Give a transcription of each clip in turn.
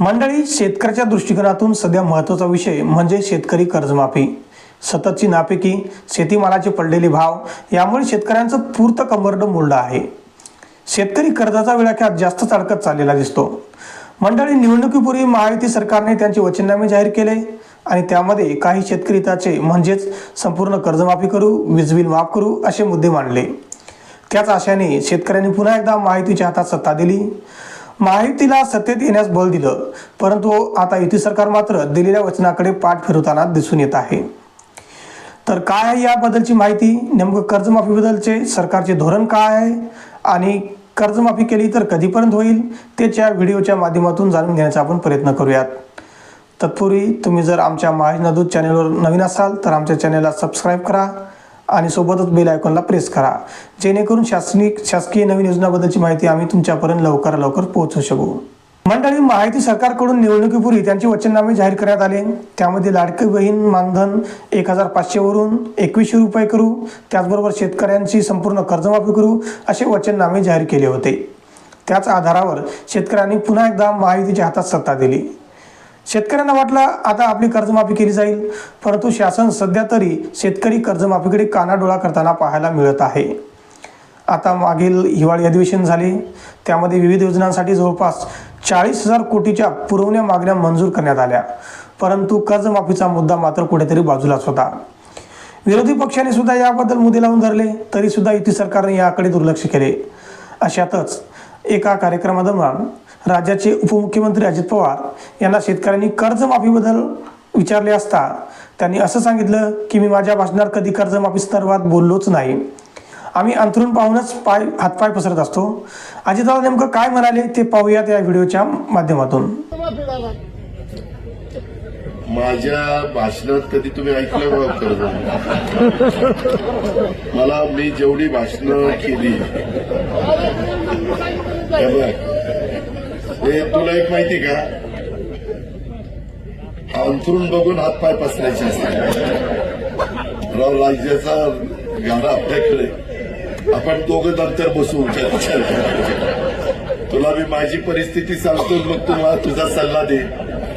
मंडळी शेतकऱ्याच्या दृष्टिकोनातून सध्या महत्त्वाचा विषय म्हणजे शेतकरी कर्जमाफी. सततची नापिकी शेतीमालाचे पडलेले भाव यामुळे शेतकऱ्यांचं पूर्त कंबरडं मोडलं आहे. शेतकरी कर्जाचा विळाख्यात जास्त अडकत चाललेला दिसतो. मंडळी निवडणुकीपूर्वी महायुती सरकारने त्यांचे वचननामे जाहीर केले आणि त्यामध्ये काही शेतकरी त्याचे म्हणजेच संपूर्ण कर्जमाफी करू वीज बिल माफ करू असे मुद्दे मांडले. त्याच आशयाने शेतकऱ्यांनी पुन्हा एकदा महायुतीच्या हातात सत्ता दिली. महायुतीला सत्तेत येण्यास बल दिलं. परंतु आता युती सरकार मात्र दिलेल्या वचनाकडे पाठ फिरवताना दिसून येत आहे. तर काय आहे याबद्दलची माहिती? नेमकं कर्जमाफीबद्दलचे सरकारचे धोरण काय आहे? आणि कर्जमाफी केली तर कधीपर्यंत होईल? तेच्या व्हिडिओच्या माध्यमातून जाणून घेण्याचा आपण प्रयत्न करूयात. तत्पूर्वी तुम्ही जर आमच्या महाजनादूत चॅनलवर नवीन असाल तर आमच्या चॅनेलला सबस्क्राईब करा. आणि सोबतच बेल आयकॉनला प्रेस करा. जेणेकरून शासनीय शासकीय नवीन योजनाबद्दलची माहिती आम्ही तुमच्यापर्यंत लवकरात लवकर पोहोचू शकू. मंडळी माहिती सरकारकडून निवडणुकीपूर्वी त्यांचे वचननामे जाहीर करण्यात आले. त्यामध्ये लाडकी बहीण मानधन एक हजार पाचशेवरून एकवीसशे रुपये करू. त्याचबरोबर शेतकऱ्यांची संपूर्ण कर्जमाफी करू असे वचननामे जाहीर केले होते. त्याच आधारावर शेतकऱ्यांनी पुन्हा एकदा महायुतीच्या हातात सत्ता दिली. शेतकऱ्यांना वाटलं आता आपली कर्जमाफी केली जाईल परंतु शासन सध्या तरी शेतकरी कर्जमाफीकडे कानाडोळा करताना पाहायला मिळत आहे. आता मागील हिवाळी अधिवेशन झाले त्यामध्ये विविध योजनांसाठी जवळपास चाळीस हजार कोटीच्या पुरवण्या मागण्या मंजूर करण्यात आल्या परंतु कर्जमाफीचा मुद्दा मात्र कुठेतरी बाजूलाच होता. विरोधी पक्षाने सुद्धा याबद्दल मुद्दे लावून धरले तरी सुद्धा युती सरकारने याकडे दुर्लक्ष केले. अशातच एका कार्यक्रमादरम्यान राज्याचे उपमुख्यमंत्री अजित पवार यांना शेतकऱ्यांनी कर्जमाफीबद्दल विचारले असता त्यांनी असं सांगितलं की मी माझ्या भाषणात कधी कर्जमाफी संदर्भात बोललोच नाही. आम्ही अंथरून पाहूनच पाय हातपाय पसरत असतो. अजितदादा नेमकं काय म्हणाले ते पाहूयात या व्हिडिओच्या माध्यमातून. माझ्या भाषणात कधी तुम्ही ऐकलं कर्ज मला मी जेवढी भाषणं केली हे तुला एक माहिती का? अंथरून बघून हातपाय पसरायचे असतात. राव राज्याचा गाडा आपल्याकडे आपण दोघं नंतर बसू विचार तुला मी माझी परिस्थिती सांगतो मग तुम्हाला तुझा सल्ला दे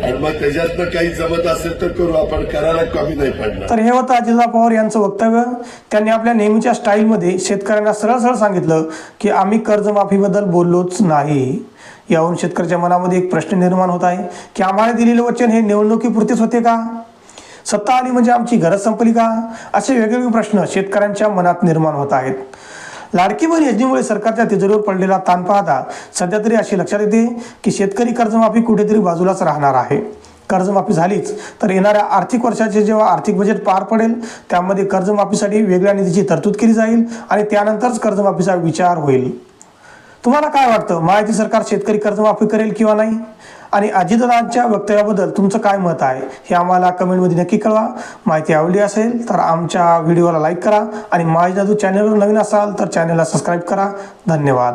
आणि मग त्याच्यातनं काही जमत असेल तर करू आपण करायला कमी नाही पडणार. तर हे होतं अजितदादा पवार यांचं वक्तव्य. त्यांनी आपल्या नेहमीच्या स्टाईलमध्ये शेतकऱ्यांना सरळ सरळ सांगितलं की आम्ही कर्जमाफीबद्दल बोललोच नाही. यावरून शेतकऱ्याच्या मनामध्ये एक प्रश्न निर्माण होत आहे की आम्हाला दिलेलं वचन हे निवडणुकीपुरतेच होते का? सत्ता आली म्हणजे आमची गरज संपली का? असे वेगवेगळे प्रश्न शेतकऱ्यांच्या मनात निर्माण होत आहेत. लाडकी बहीण योजनेमुळे सरकारच्या तिजोरीवर पडलेला ताण पाहता सध्या तरी अशी लक्षात येते की शेतकरी कर्जमाफी कुठेतरी बाजूलाच राहणार आहे. कर्जमाफी झालीच तर येणाऱ्या आर्थिक वर्षाचे जेव्हा आर्थिक बजेट पार पडेल त्यामध्ये कर्जमाफीसाठी वेगळ्या निधीची तरतूद केली जाईल आणि त्यानंतरच कर्जमाफीचा विचार होईल. तुम्हाला काय वाटतं? माहिती सरकार शेतकरी कर्जमाफी करेल किंवा नाही? आणि अजितदादांच्या वक्तव्याबद्दल तुमचं काय मत आहे? हे आम्हाला कमेंटमध्ये नक्की कळवा. माहिती आवडली असेल तर आमच्या व्हिडिओला लाईक करा आणि माझ्या चॅनलवर नवीन असाल तर चॅनलला सबस्क्राईब करा. धन्यवाद.